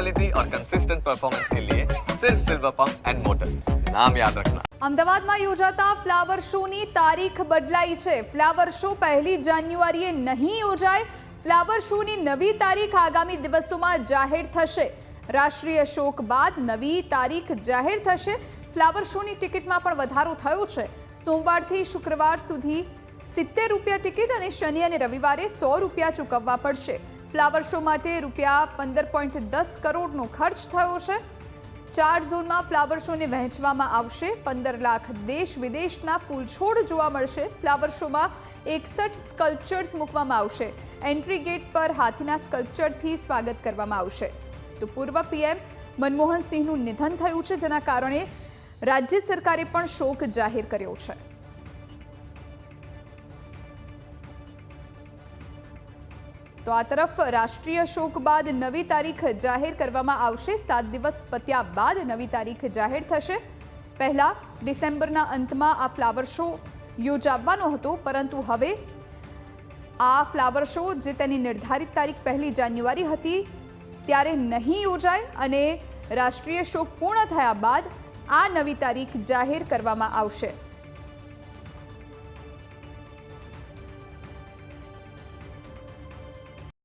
Quality और consistent performance के लिए सिर्फ सिल्वर पंप एंड मोटर्स नाम याद रखना અમદાવાદમાં યોજાતા ફ્લાવર શોની તારીખ બદલાઈ છે ફ્લાવર શો પહેલી જાન્યુઆરીએ નહીં યોજાય ફ્લાવર શોની નવી તારીખ આગામી દિવસોમાં જાહેર થશે રાષ્ટ્રીય શોક બાદ નવી તારીખ જાહેર થશે ફ્લાવર શોની ટિકિટમાં પણ વધારો થયો છે સોમવારથી શુક્રવાર સુધી સિત્તેર રૂપિયા ટિકિટ અને શનિ અને રવિવારે સો રૂપિયા ચૂકવવા પડશે ફ્લાવર શો માટે રૂપિયા પંદર પોઈન્ટ દસ કરોડનો ખર્ચ થયો છે. ચાર ઝોનમાં ફ્લાવર શોને વહેંચવામાં આવશે. પંદર લાખ દેશ વિદેશના ફૂલ છોડ જોવા મળશે. ફ્લાવર શોમાં એકસઠ સ્કલ્પચર્સ મૂકવામાં આવશે. એન્ટ્રી ગેટ પર હાથીના સ્કલ્પચરથી સ્વાગત કરવામાં આવશે. તો પૂર્વ પીએમ મનમોહન સિંહનું નિધન થયું છે, જેના કારણે રાજ્ય સરકારે પણ શોક જાહેર કર્યો છે. તો આ તરફ રાષ્ટ્રીય શોક બાદ નવી તારીખ જાહેર કરવામાં આવશે. સાત દિવસ પત્યા બાદ નવી તારીખ જાહેર થશે. પહેલા ડિસેમ્બરના અંતમાં આ ફ્લાવર શો યોજાવાનો હતો, પરંતુ હવે આ ફ્લાવર શો જે તેની નિર્ધારિત તારીખ પહેલી જાન્યુઆરી હતી, ત્યારે નહીં યોજાય અને રાષ્ટ્રીય શોક પૂર્ણ થયા બાદ આ નવી તારીખ જાહેર કરવામાં આવશે.